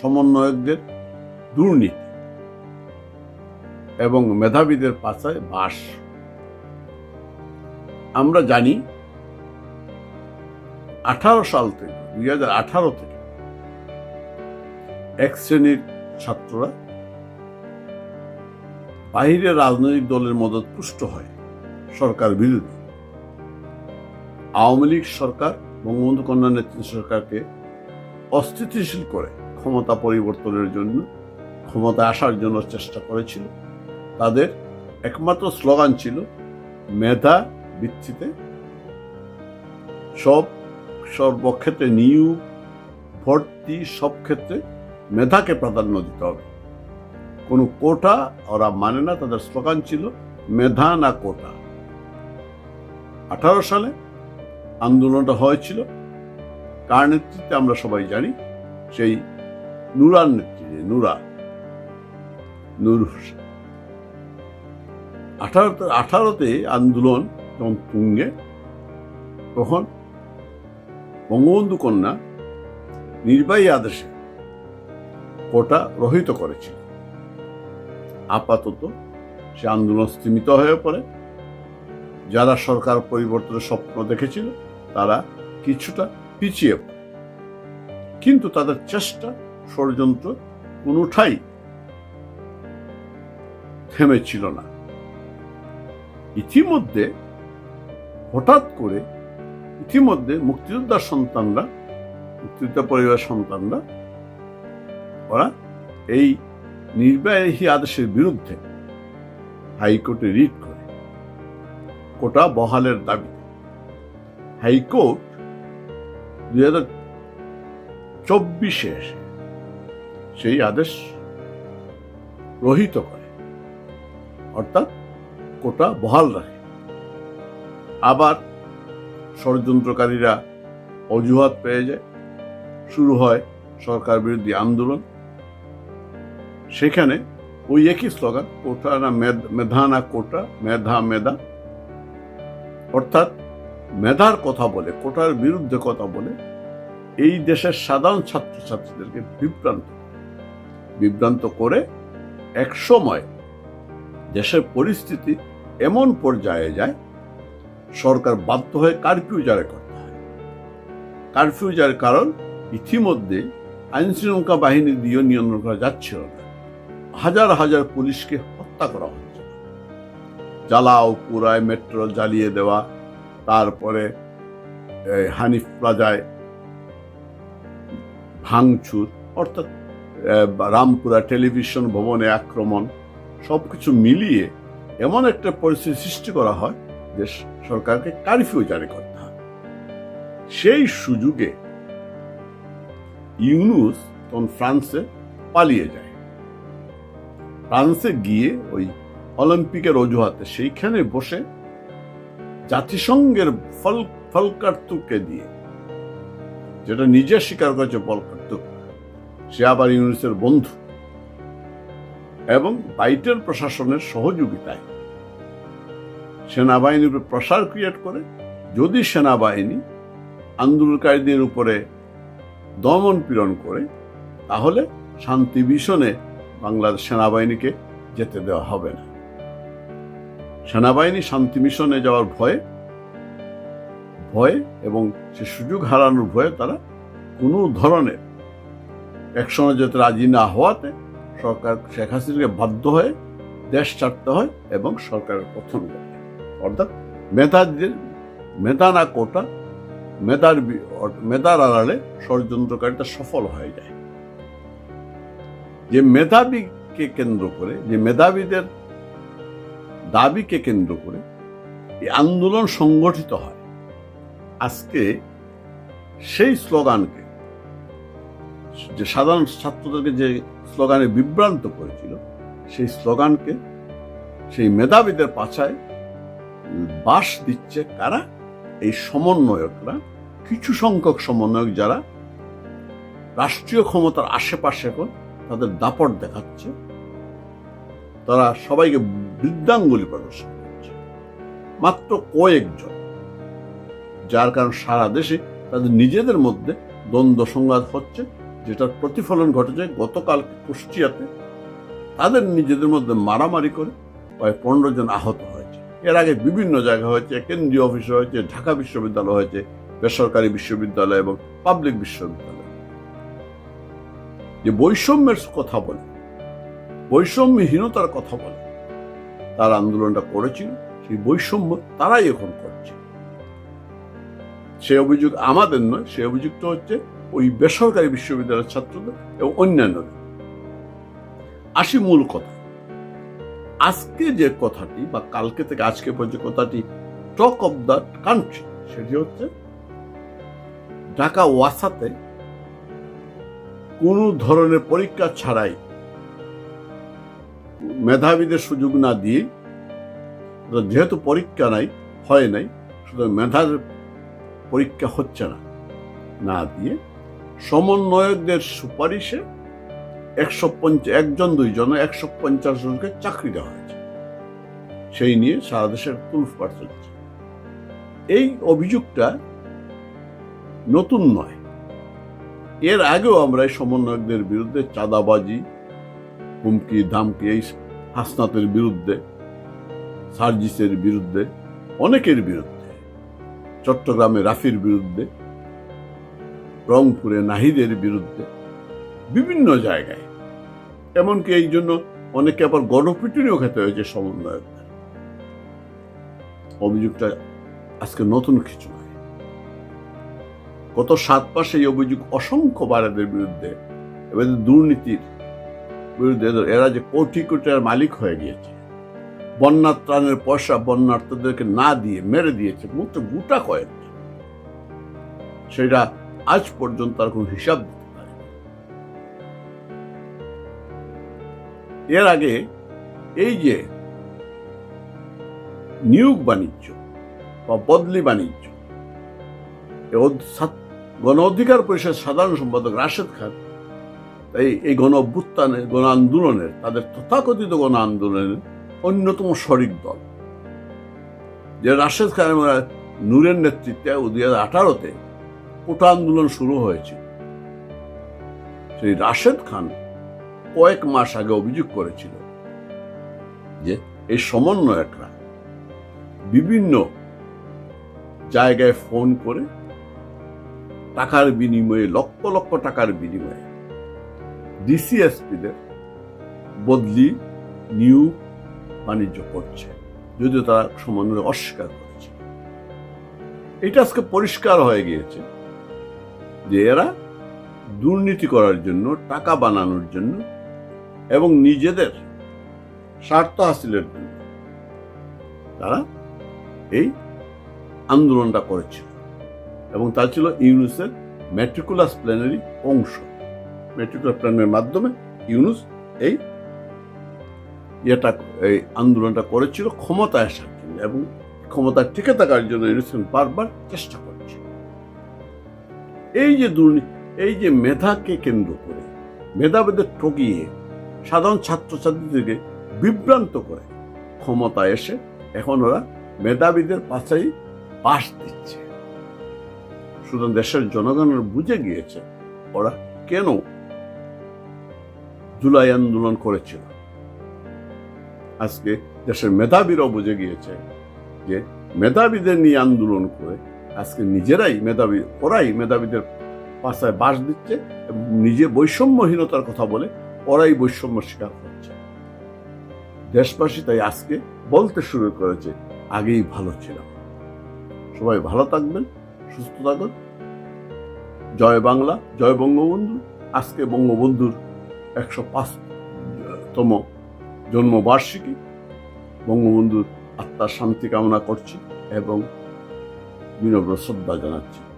সমন্বয়কদের দুর্নীতি এবং মেধাবীদের পাশায় বাস। আমরা জানি আঠারো সাল থেকে, দুই হাজার আঠারো থেকে এক শ্রেণির ছাত্ররা বাহিরের রাজনৈতিক দলের মদত পুষ্ট হয় সরকার বিরোধী। আওয়ামী লীগ সরকার, বঙ্গবন্ধু কন্যা নেতৃত্ব সরকারকে অস্থিতিশীল করে ক্ষমতা পরিবর্তনের জন্য ক্ষমতা আসার জন্য চেষ্টা করেছিল। তাদের একমাত্র স্লোগান ছিল, মেধা ভিত্তিতে সব, সর্বক্ষেত্রে নিয়োগ, ভর্তি সব ক্ষেত্রে মেধাকে প্রাধান্য দিতে হবে। কোনো কোটা ওরা মানে না, তাদের স্লোগান ছিল, মেধা না কোটা। আঠারো সালে আন্দোলনটা হয়েছিল। কার নেতৃত্বে আমরা সবাই জানি, সেই নুরার নেতৃত্বে নুরা নূর হোসেন আঠারোতে আন্দোলন যখন তুঙ্গে, তখন বঙ্গবন্ধু কন্যা নির্বাহী আদেশে কোটা রহিত করেছিল। আপাতত সে আন্দোলন স্তীমিত হয়ে পড়ে। যারা সরকার পরিবর্তনের স্বপ্ন দেখেছিল, তারা কিছুটা পিছিয়ে পড়ে। কিন্তু তাদের চেষ্টা ষড়যন্ত্র কোনোটাই থেমেছিল না। ইতিমধ্যে হঠাৎ করে ইতিমধ্যে মুক্তিযোদ্ধার সন্তানরা, মুক্তিযোদ্ধা পরিবারের সন্তানরা, ওরা এই নির্বাহী আদেশের বিরুদ্ধে হাইকোর্টে রিট করে। কোটা বহালের দাবি। হাইকোর্ট দুই হাজার চব্বিশে এসে সেই আদেশ রহিত করে। অর্থাৎ কোটা বহাল রাখে। আবার ষড়যন্ত্রকারীরা অজুহাত পেয়ে যায়। শুরু হয় সরকার বিরোধী আন্দোলন। সেখানে ওই একই স্লোগান, কোটা না মেধা না কোটা, মেধা মেধা। অর্থাৎ মেধার কথা বলে, কোটার বিরুদ্ধে কথা বলে, এই দেশের সাধারণ ছাত্রছাত্রীদেরকে বিভ্রান্ত। বিভ্রান্ত করে এক সময় দেশের পরিস্থিতি এমন পর্যায়ে যায়, সরকার বাধ্য হয়ে কারফিউ জারি করতে হয়। কারফিউ জারির কারণ ইতিমধ্যে আইন শৃঙ্খলা বাহিনী দিয়ে নিয়ন্ত্রণ করা যাচ্ছিল না। হাজার হাজার পুলিশকে হত্যা করা হচ্ছে। জ্বালাও পুরায় মেট্রো জ্বালিয়ে দেওয়া, তারপরে হানিফ প্লাজায় ভাঙচুর, অর্থাৎ রামপুরা টেলিভিশন ভবনে আক্রমণ, সবকিছু মিলিয়ে এমন একটা পরিস্থিতি সৃষ্টি করা হয় যে সরকারকে কারফিউ জারি করতে হয়। সেই সুযোগে ইউনুস তখন ফ্রান্সে পালিয়ে যায়। ফ্রান্সে গিয়ে ওই অলিম্পিকের অজুহাতে সেইখানে বসে জাতিসংঘের ফল ফলকার্তুককে দিয়ে, যেটা নিজে স্বীকার করেছে ফলকার্তুক সে আবার ইউনিসের বন্ধু। এবং বাইটের প্রশাসনের সহযোগিতায়। সেনাবাহিনীর উপরে প্রসার ক্রিয়েট করে। যদি সেনাবাহিনী আন্দোলনকারীদের উপরে দমন পীড়ন করে, তাহলে শান্তি মিশনে বাংলাদেশ সেনাবাহিনীকে যেতে দেওয়া হবে না। সেনাবাহিনী শান্তি মিশনে যাওয়ার ভয়ে ভয়ে এবং সে সুযোগ হারানোর ভয়ে তারা কোনো ধরনের একসঙ্গে যাতে রাজি না হওয়াতে সরকার শেখ হাসিনাকে বাধ্য হয়ে দেশ ছাড়তে হয় এবং সরকারের পতন ঘটে অর্থাৎ মেধাদের মেধা না কোটা, মেধার মেধার আড়ালে ষড়যন্ত্রকারিতা সফল হয়ে যায়। যে মেধাবীকে কেন্দ্র করে, যে মেধাবীদের দাবিকে কেন্দ্র করে এই আন্দোলন সংগঠিত হয়, আজকে সেই স্লোগানকে যে সাধারণ ছাত্রদেরকে যে স্লোগানে বিভ্রান্ত করেছিল, সেই স্লোগানকে সেই মেধাবীদের পাছায় বাস দিচ্ছে কারা? এই সমন্বয়করা, কিছু সংখ্যক সমন্বয়ক যারা রাষ্ট্রীয় ক্ষমতার আশেপাশে এখন তাদের দাপট দেখাচ্ছে। তারা সবাইকে বৃদ্ধাঙ্গুলি প্রদর্শন করছে। মাত্র কয়েকজন, যার কারণ সারা দেশে তাদের নিজেদের মধ্যে দ্বন্দ্ব সংঘাত হচ্ছে। যেটার প্রতিফলন ঘটেছে গতকাল কুষ্টিয়াতে, তাদের নিজেদের মধ্যে মারামারি করে প্রায় পনেরো জন আহত হয়েছে। এর আগে বিভিন্ন জায়গায় হয়েছে, কেন্দ্রীয় অফিসে হয়েছে, ঢাকা বিশ্ববিদ্যালয় হয়েছে, বেসরকারি বিশ্ববিদ্যালয় এবং পাবলিক বিশ্ববিদ্যালয়। যে বৈষম্যের কথা বলে, বৈষম্যহীনতার কথা বলে, তার আন্দোলনটা করেছিল, সেই বৈষম্য তারাই এখন করছে। সে অভিযোগ আমাদের নয়, সে অভিযুক্ত হচ্ছে ওই বেসরকারি বিশ্ববিদ্যালয়ের ছাত্রদের এবং অন্যান্যদের। আসি মূল কথা। আজকে যে কথাটি বা কালকে থেকে আজকে পর্যন্ত কথাটি টক অফ দ্য কান্ট্রি সেটি হচ্ছে ঢাকা ওয়াসাতে কোনো ধরনের পরীক্ষা ছাড়াই মেধাবীদের সুযোগ না দিয়ে যেহেতু পরীক্ষা নাই, হয় নাই শুধু মেধার পরীক্ষা হচ্ছে না না দিয়ে সমন্বয়কদের সুপারিশে একশো পঞ্চাশ একজন, দুইজন, একশো পঞ্চাশ জনকে চাকরি দেওয়া হয়েছে। সেই নিয়ে সারা দেশের তুলফার চলছে। এই অভিযোগটা নতুন নয়। এর আগেও আমরা এই সমন্বয়কদের বিরুদ্ধে চাঁদাবাজি, হুমকি, ধামকি, এই হাসনাতের বিরুদ্ধে, সার্জিসের বিরুদ্ধে, অনেকের বিরুদ্ধে চট্টগ্রামে রাফির বিরুদ্ধে রংপুরে নাহিদের বিরুদ্ধে বিভিন্ন জায়গায়। এমনকি এই জন্য অনেকে আবার গণপিটুনিও খেতে হয়েছে সমন্বয়কদের। অভিযোগটা আজকে নতুন কিছু নয়। গত সাত মাসে এই অভিযোগ অসংখ্য বারেদের বিরুদ্ধে, এবার দুর্নীতির বিরুদ্ধে এরা যে কোটি কোটি মালিক হয়ে গিয়েছে, বন্যার ত্রাণের পয়সা বন্যার্থীদেরকে না দিয়ে মেরে দিয়েছে মুক্ত গোটা কয়েক সেটা আজ পর্যন্ত তার কোনো হিসাব দিতে পারে এর আগে এই যে নিয়োগ বাণিজ্য বা বদলি বাণিজ্য গণ অধিকার পরিষদের সাধারণ সম্পাদক রাশেদ খান এই এই গণ অভ্যুত্থানের গণ আন্দোলনের তাদের তথাকথিত গণ আন্দোলনের অন্যতম শরিক দল। যে রাশেদ খান নূরের নেতৃত্বে দুই হাজার আঠারোতে কোটা আন্দোলন শুরু হয়েছে। সেই রাশেদ খান কয়েক মাস আগে অভিযোগ করেছিল যে এই সমন্বয়করা বিভিন্ন জায়গায় ফোন করে টাকার বিনিময়ে, লক্ষ লক্ষ টাকার বিনিময়ে ডিসিএসপিদের বদলি নিউ বাণিজ্য করছে। যদিও তারা সমন্বয় অস্বীকার করেছে। এটা আজকে পরিষ্কার হয়ে গিয়েছে যে এরা দুর্নীতি করার জন্য, টাকা বানানোর জন্য এবং নিজেদের স্বার্থ হাসিলের জন্য তারা এই আন্দোলনটা করেছিল। এবং তা ছিল ইউনুসের ম্যাট্রিকুলাস প্ল্যানেরই অংশ। ম্যাট্রিকুলার প্ল্যানের মাধ্যমে ইউনুস এই ইয়েটা, এই আন্দোলনটা করেছিল ক্ষমতায় আসার জন্য এবং ক্ষমতা টিকে থাকার জন্য ইউনুসেন বারবার চেষ্টা করছে এই যে দুর্নীতি এই যে মেধাকে কেন্দ্র করে, মেধাবেদের ঠকিয়ে সাধারণ ছাত্রছাত্রীদেরকে বিভ্রান্ত করে, ক্ষমতা এসে এখন ওরা মেধাবীদের পাশেই পাশ দিচ্ছে। শুধু দেশের জনগণের বুঝে গিয়েছে ওরা কেন জুলাই আন্দোলন করেছিল। আজকে দেশের মেধাবীরাও বুঝে গিয়েছে যে মেধাবীদের নিয়ে আন্দোলন করে আজকে নিজেরাই মেধাবী, ওরাই মেধাবীদের পাশায় বাস দিচ্ছে নিজে বৈষম্যহীনতার কথা বলে ওরাই বৈষম্য স্বীকার করছে। দেশবাসী তাই আজকে বলতে শুরু করেছে, আগেই ভালো ছিলাম। সবাই ভালো থাকবেন, সুস্থ থাকুন। জয় বাংলা, জয় বঙ্গবন্ধু। আজকে বঙ্গবন্ধুর একশো পাঁচতম জন্মবার্ষিকী। বঙ্গবন্ধুর আত্মার শান্তি কামনা করছি এবং বিনম্র শ্রদ্ধা জানাচ্ছি।